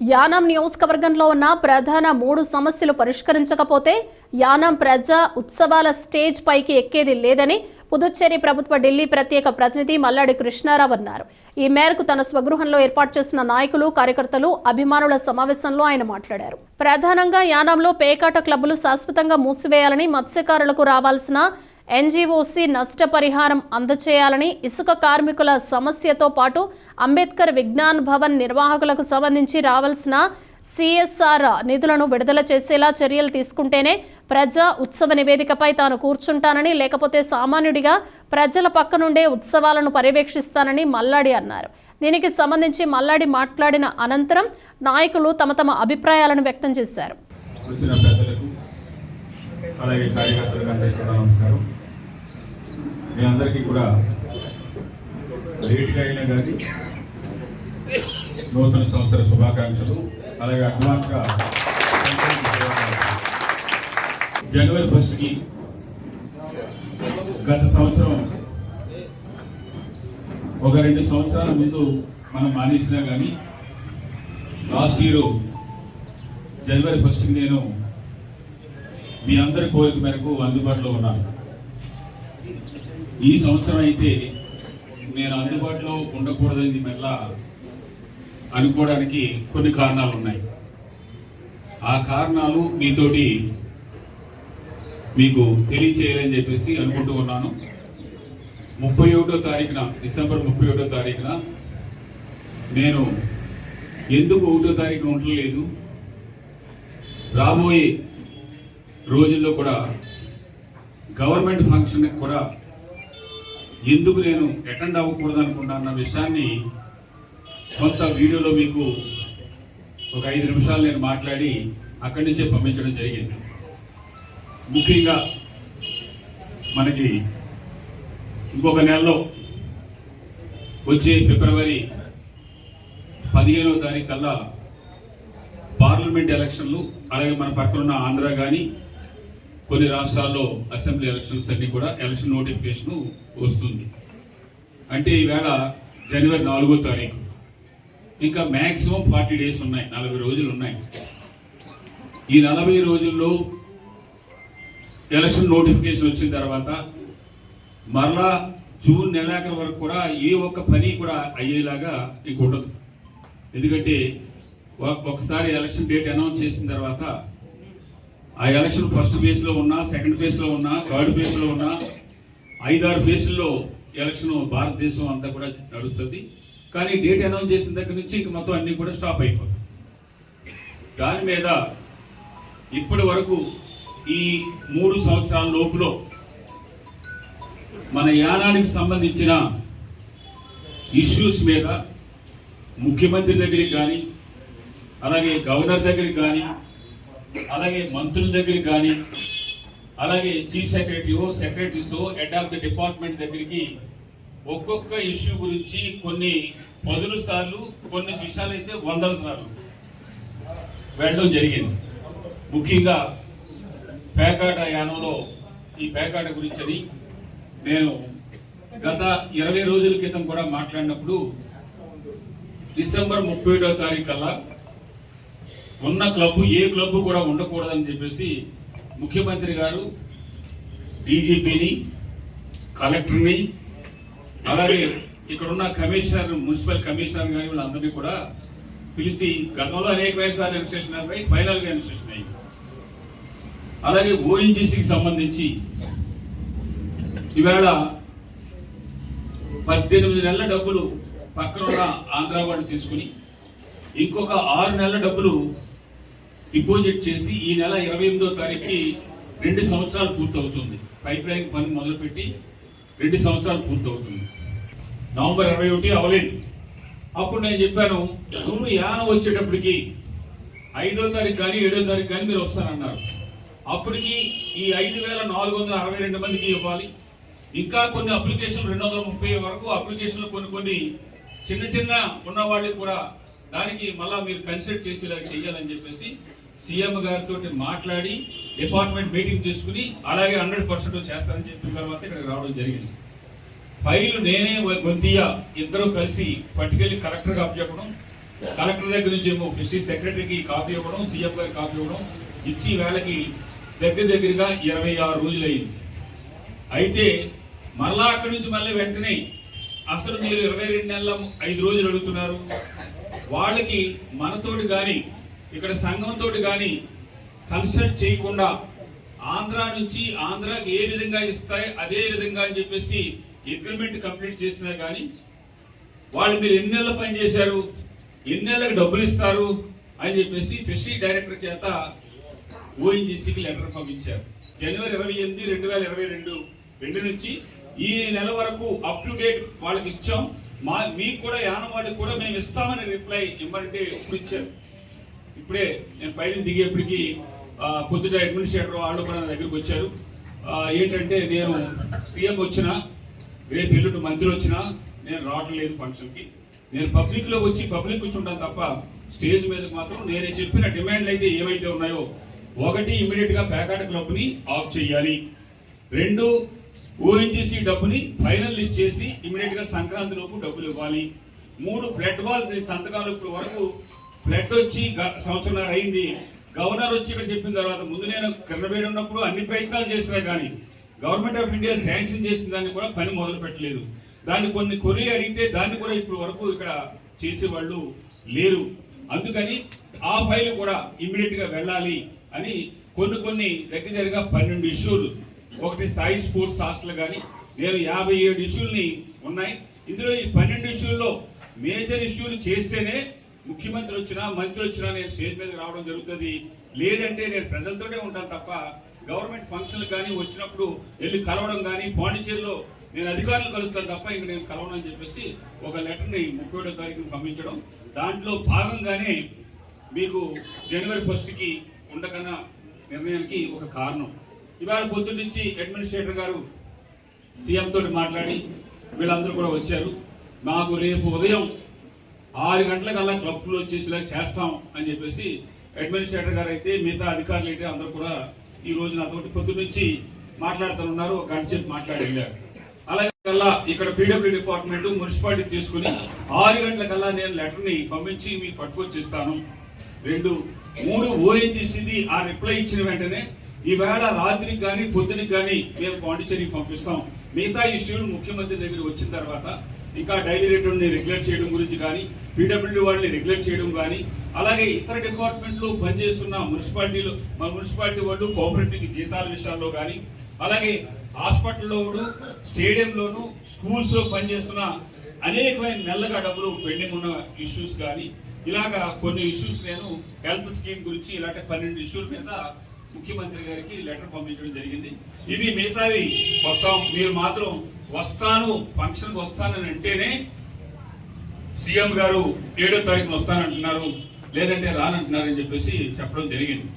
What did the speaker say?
యానాం నియోజకవర్గంలో ఉన్న ప్రధాన మూడు సమస్యలు పరిష్కరించకపోతే యానాం ప్రజా ఉత్సవాల స్టేజ్ పైకి ఎక్కేది లేదని పుదుచ్చేరి ప్రభుత్వ ఢిల్లీ ప్రత్యేక ప్రతినిధి మల్లాడి కృష్ణారావు అన్నారు. ఈ మేరకు తన స్వగృహంలో ఏర్పాటు చేసిన నాయకులు కార్యకర్తలు అభిమానుల సమావేశంలో ఆయన మాట్లాడారు. ప్రధానంగా యానాంలో పేకాట క్లబ్బులు శాశ్వతంగా మూసివేయాలని మత్స్యకారులకు రావాల్సిన ఎన్జీఓసీ నష్టపరిహారం అందచేయాలని ఇసుక కార్మికుల సమస్యతో పాటు అంబేద్కర్ విజ్ఞాన్ భవన్ నిర్వాహకులకు సంబంధించి రావాల్సిన సిఎస్ఆర్ నిధులను విడుదల చేసేలా చర్యలు తీసుకుంటేనే ప్రజా ఉత్సవ నివేదికపై తాను కూర్చుంటానని లేకపోతే సామాన్యుడిగా ప్రజల పక్క నుండే ఉత్సవాలను పర్యవేక్షిస్తానని మల్లాడి అన్నారు. దీనికి సంబంధించి మల్లాడి మాట్లాడిన అనంతరం నాయకులు తమ తమ అభిప్రాయాలను వ్యక్తం చేశారు. అలాగే కార్యకర్తలకు అందరికీ కూడా నమస్కారం. మీ అందరికీ కూడా లేట్గా అయినా కానీ నూతన సంవత్సర శుభాకాంక్షలు. అలాగే అడ్వాన్స్గా జనవరి ఫస్ట్కి గత సంవత్సరం ఒక రెండు సంవత్సరాల ముందు మనం మానేసినా కానీ లాస్ట్ ఇయర్ జనవరి ఫస్ట్కి నేను మీ అందరి కోరిక మేరకు అందుబాటులో ఉన్నాను. ఈ సంవత్సరం అయితే నేను అందుబాటులో ఉండకూడదని మళ్ళా అనుకోవడానికి కొన్ని కారణాలు ఉన్నాయి. ఆ కారణాలు మీతోటి మీకు తెలియచేయాలని చెప్పేసి అనుకుంటూ ఉన్నాను. ముప్పై ఒకటో తారీఖున డిసెంబర్ ముప్పై ఒకటో తారీఖున నేను ఎందుకు ఒకటో తారీఖున ఉండలేదు? రాబోయే రోజుల్లో కూడా గవర్నమెంట్ ఫంక్షన్కి కూడా ఎందుకు నేను అటెండ్ అవ్వకూడదు అనుకున్నా విషయాన్ని కొంత వీడియోలో మీకు ఒక ఐదు నిమిషాలు నేను మాట్లాడి అక్కడి నుంచే పంపించడం జరిగింది. ముఖ్యంగా మనకి ఇంకొక నెలలో వచ్చే ఫిబ్రవరి పదిహేనవ తారీఖు కల్లా పార్లమెంట్ ఎలక్షన్లు అలాగే మన పక్కన ఉన్న ఆంధ్ర కానీ కొన్ని రాష్ట్రాల్లో అసెంబ్లీ ఎలక్షన్స్ అన్ని కూడా ఎలక్షన్ నోటిఫికేషన్ వస్తుంది. అంటే ఈవేళ జనవరి నాలుగో తారీఖు. ఇంకా మ్యాక్సిమం ఫార్టీ డేస్ ఉన్నాయి నలభై రోజులు ఉన్నాయి. ఈ నలభై రోజుల్లో ఎలక్షన్ నోటిఫికేషన్ వచ్చిన తర్వాత మరలా జూన్ నెలాఖరు వరకు కూడా ఏ ఒక్క పని కూడా అయ్యేలాగా ఇంక ఉండదు. ఎందుకంటే ఒకసారి ఎలక్షన్ డేట్ అనౌన్స్ చేసిన తర్వాత ఆ ఎలక్షన్ ఫస్ట్ ఫేజ్లో ఉన్నా సెకండ్ ఫేజ్లో ఉన్నా థర్డ్ ఫేజ్లో ఉన్నా ఐదారు ఫేజ్ల్లో ఎలక్షన్ భారతదేశం అంతా కూడా నడుస్తుంది. కానీ డేట్ అనౌన్స్ చేసిన దగ్గర నుంచి ఇంక మొత్తం అన్ని కూడా స్టాప్ అయిపోతాయి. దాని మీద ఇప్పటి వరకు ఈ మూడు సంవత్సరాల లోపులో మన యానానికి సంబంధించిన ఇష్యూస్ మీద ముఖ్యమంత్రి దగ్గరికి కానీ అలాగే గవర్నర్ దగ్గరికి కానీ అలాగే మంత్రుల దగ్గరికి కానీ అలాగే చీఫ్ సెక్రటరీయో సెక్రటరీసో హెడ్ ఆఫ్ ది డిపార్ట్మెంట్ దగ్గరికి ఒక్కొక్క ఇష్యూ గురించి కొన్ని పదుల సార్లు కొన్ని విషయాలు అయితే వందల సార్లు వెళ్ళడం జరిగింది. ముఖ్యంగా పేకాట యానంలో ఈ పేకాట గురించని నేను గత ఇరవై రోజుల క్రితం కూడా మాట్లాడినప్పుడు డిసెంబర్ ముప్పై ఏడవ తారీఖు కల్లా ఉన్న క్లబ్ ఏ క్లబ్ కూడా ఉండకూడదని చెప్పేసి ముఖ్యమంత్రి గారు డీజీపీని కలెక్టర్ని అలాగే ఇక్కడున్న కమిషనర్ మున్సిపల్ కమిషనర్ కానీ వీళ్ళందరినీ కూడా పిలిచి గతంలో అనేక సార్లు రిజిస్ట్రేషన్ అయ్యి ఫైనల్గా రిజిస్ట్రేషన్ అయ్యి అలాగే ఓఎన్జీసీకి సంబంధించి ఈవేళ పద్దెనిమిది నెలల డబ్బులు పక్కన ఉన్న ఆంధ్ర వాళ్ళు తీసుకుని ఇంకొక ఆరు నెలల డబ్బులు డిపాజిట్ చేసి ఈ నెల ఇరవై ఎనిమిదో తారీఖుకి రెండు సంవత్సరాలు పూర్తవుతుంది. పైప్ లైన్ పని మొదలుపెట్టి రెండు సంవత్సరాలు పూర్తవుతుంది. నవంబర్ ఇరవై ఒకటి అవలేదు అప్పుడు నేను చెప్పాను నువ్వు యానం వచ్చేటప్పటికి ఐదో తారీఖు కానీ ఏడో తారీఖు కానీ మీరు వస్తానన్నారు. అప్పటికి ఈ ఐదు వేల నాలుగు వందల అరవై రెండు మందికి ఇవ్వాలి. ఇంకా కొన్ని అప్లికేషన్లు రెండు వందల ముప్పై వరకు అప్లికేషన్లు కొన్ని కొన్ని చిన్న చిన్న ఉన్న వాళ్ళకి కూడా దానికి మళ్ళా మీరు కన్సిడర్ చేసేలా చేయాలని చెప్పేసి సీఎం గారితో మాట్లాడి డిపార్ట్మెంట్ మీటింగ్ తీసుకుని అలాగే హండ్రెడ్ పర్సెంట్ చేస్తారని చెప్పిన తర్వాత ఇక్కడికి రావడం జరిగింది. ఫైల్ నేనే గొంతియా ఇద్దరు కలిసి పట్టుకెళ్ళి కలెక్టర్గా అప్పచెప్పడం కలెక్టర్ దగ్గర నుంచి ఏమో ఫిషరీ సెక్రటరీకి కాపీ ఇవ్వడం సీఎం గారికి కాపీ ఇవ్వడం ఇచ్చి వేళకి దగ్గర దగ్గరగా ఇరవై ఆరు రోజులైంది. అయితే మళ్ళా అక్కడి నుంచి మళ్ళీ వెంటనే అసలు మీరు ఇరవై రెండు నెలల ఐదు రోజులు అడుగుతున్నారు. వాళ్ళకి మనతోటి కానీ ఇక్కడ సంఘంతో కానీ కన్సల్ట్ చేయకుండా ఆంధ్ర నుంచి ఆంధ్రాకి ఏ విధంగా ఇస్తాయి అదే విధంగా అని చెప్పేసి అగ్రిమెంట్ కంప్లీట్ చేసినా కానీ వాళ్ళు మీరు ఎన్ని నెలలు పని చేశారు ఎన్ని నెలలకు డబ్బులు ఇస్తారు అని చెప్పేసి ఫిషరీ డైరెక్టర్ చేత ఓఎన్జీసీకి లెటర్ పంపించారు. జనవరి ఇరవై ఎనిమిది రెండు వేల ఇరవై రెండు రెండు నుంచి ఈ నెల వరకు అప్ టు డేట్ వాళ్ళకి ఇచ్చాం. మా మీకు కూడా యానం వాళ్ళకి కూడా మేము ఇస్తామని రిప్లై ఇవ్వమంటే ఇప్పుడు ఇచ్చారు. ఇప్పుడే నేను పైన దిగేప్పటికి పొద్దుట అడ్మినిస్ట్రేటర్ వాళ్ళు కూడా నా దగ్గరికి వచ్చారు. ఏంటంటే నేను సీఎం వచ్చినా రేపు ఎల్లుండి మంత్రి వచ్చినా నేను రావట్లేదు ఫంక్షన్కి. నేను పబ్లిక్లో వచ్చి పబ్లిక్ కూర్చుంటాను తప్ప స్టేజ్ మీద మాత్రం నేను చెప్పిన డిమాండ్లు అయితే ఏవైతే ఉన్నాయో ఒకటి ఇమీడియట్గా ప్యాకాట్ క్లబ్ని ఆఫ్ చేయాలి. రెండు ఓఎన్జీసీ డబ్బుని ఫైనల్ లిస్ట్ చేసి ఇమీడియట్గా సంక్రాంతి లోపు డబ్బులు ఇవ్వాలి. మూడు ఫ్లడ్ వాల్స్ సంతకాలు ఇప్పుడు వరకు ఫ్లడ్ వచ్చి గ- సంవత్సరం అయింది. గవర్నర్ వచ్చి ఇక్కడ చెప్పిన తర్వాత ముందు నేను కిరణబేడి ఉన్నప్పుడు అన్ని ప్రయత్నాలు చేసినా కానీ గవర్నమెంట్ ఆఫ్ ఇండియా శాంక్షన్ చేసిన దాన్ని కూడా పని మొదలు పెట్టలేదు. దాన్ని కొన్ని కొరి అడిగితే దాన్ని కూడా ఇప్పుడు వరకు ఇక్కడ చేసేవాళ్ళు లేరు. అందుకని ఆ ఫైల్ కూడా ఇమ్మీడియట్గా వెళ్ళాలి అని కొన్ని కొన్ని దగ్గర దగ్గరగా పన్నెండు ఇష్యూలు ఒకటి సాయి స్పోర్ట్స్ హాస్టల్ కానీ నేను యాభై ఏడు ఇష్యూల్ని ఉన్నాయి. ఇందులో ఈ పన్నెండు ఇష్యూల్లో మేజర్ ఇష్యూలు చేస్తేనే ముఖ్యమంత్రి వచ్చినా మంత్రి వచ్చినా నేను స్టేజ్ మీద రావడం జరుగుతుంది. లేదంటే నేను ప్రజలతోనే ఉంటాను తప్ప గవర్నమెంట్ ఫంక్షన్లు కానీ వచ్చినప్పుడు వెళ్ళి కలవడం కానీ పాండిచేరిలో నేను అధికారులు కలుస్తాను తప్ప ఇంక నేను కలవను అని చెప్పేసి ఒక లెటర్ని ముప్పై ఏడో తారీఖున పంపించడం. దాంట్లో భాగంగానే మీకు జనవరి ఫస్ట్కి ఉండకన్నా నిర్ణయానికి ఒక కారణం. ఇవాళ పొద్దు నుంచి అడ్మినిస్ట్రేటర్ గారు సీఎం తోటి మాట్లాడి వీళ్ళందరూ కూడా వచ్చారు. మాకు రేపు ఉదయం ఆరు గంటలకల్లా క్లబ్లో వచ్చేసిలా చేస్తాం అని చెప్పేసి అడ్మినిస్ట్రేటర్ గారు అయితే మిగతా అధికారులు అయితే అందరూ కూడా ఈ రోజు నాతోటి పొద్దు నుంచి మాట్లాడుతున్నారు. ఒక గంట సేపు మాట్లాడి వెళ్ళారు. అలాగే ఇక్కడ పీడబ్ల్యూ డిపార్ట్మెంట్ మున్సిపాలిటీ తీసుకుని ఆరు గంటలకల్లా నేను లెటర్ని పంపించి మీకు పట్టుకొచ్చిస్తాను. రెండు మూడు ఓఎన్జీసీది ఆ రిప్లై ఇచ్చిన వెంటనే ఈవేళ రాత్రికి కానీ పొద్దునికి కానీ మేము పాండిచేరికి పంపిస్తాం. మిగతా ఇష్యూలు ముఖ్యమంత్రి దగ్గర వచ్చిన తర్వాత ఇంకా డైలీ రేటుని రెగ్యులేట్ చేయడం గురించి కానీ పీడబ్ల్యూ వాళ్ళని రెగ్యులేట్ చేయడం కానీ అలాగే ఇతర డిపార్ట్మెంట్లు పనిచేస్తున్న మున్సిపాలిటీలు మన మున్సిపాలిటీ వాళ్ళు కోఆపరేటివ్ జీతాల విషయాల్లో కానీ అలాగే హాస్పిటల్లో స్టేడియంలోను స్కూల్స్లో పనిచేస్తున్న అనేకమైన నెలగా డబ్బులు పెండింగ్ ఉన్న ఇష్యూస్ కానీ ఇలాగా కొన్ని ఇష్యూస్ నేను హెల్త్ స్కీమ్ గురించి ఇలాంటి పన్నెండు ఇష్యూల మీద ముఖ్యమంత్రి గారికి లెటర్ పంపించడం జరిగింది. ఇవి మిగతావి వస్తాం. మీరు మాత్రం వస్తాను ఫంక్షన్ వస్తానని అంటేనే సీఎం గారు ఏడో తారీఖున వస్తానంటున్నారు లేదంటే రానంటున్నారని చెప్పేసి చెప్పడం జరిగింది.